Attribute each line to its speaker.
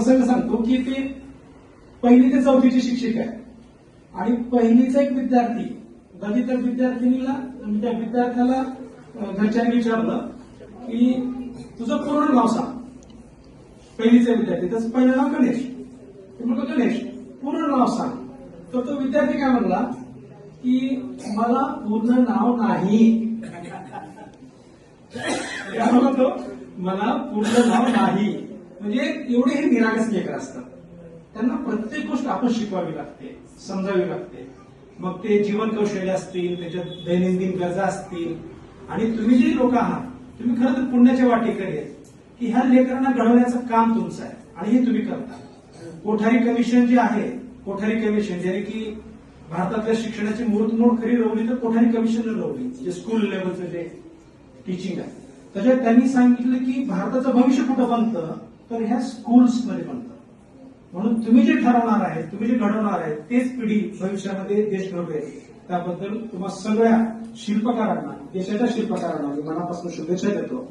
Speaker 1: प्रसंग सांगतो की ते पहिली ते चौथीची शिक्षक आहे आणि पहिलीचा एक विद्यार्थी कधी त्या विद्यार्थिनीला म्हणजे त्या विद्यार्थ्याला घरच्यांनी विचारलं की तुझं पूर्ण नाव सांग. पहिलीचा विद्यार्थी त्याचं पहिलं नाव गणेश. ते म्हणतो गणेश पूर्ण नाव सांग. तर तो विद्यार्थी काय म्हणला की मला पूर्ण नाव नाही. काय म्हणतो मला पूर्ण नाव नाही. म्हणजे एवढे हे निरागस लेकर असतात. त्यांना प्रत्येक गोष्ट आपण शिकवावी लागते समजावी लागते. मग ते जीवन कौशल्य असतील त्याच्यात दैनंदिन गरजा असतील. आणि तुम्ही जे लोक आहात तुम्ही खरं तर पुण्याच्या वाटेकडे आहेत की ह्या लेकरांना घडवण्याचं काम तुमचं आहे आणि हे तुम्ही करता. कोठारी कमिशन जे आहे कोठारी कमिशन ज्याने की भारतातल्या शिक्षणाची मूर्तमोड खरी रोवली तर कोठारी कमिशन रोवली जे स्कूल लेवलचं जे टीचिंग आहे. त्याच्यात त्यांनी सांगितलं की भारताचं भविष्य कुठं बनतं? तर ह्या स्कूल्समध्ये बनतं म्हणून तुम्ही जे ठरवणार आहे तुम्ही जे घडवणार आहे तेच पिढी भविष्यामध्ये देश घडवेल त्याबद्दल तुम्हा सगळ्या शिल्पकारांना देशाच्या शिल्पकारांना मी मनापासून शुभेच्छा देतो.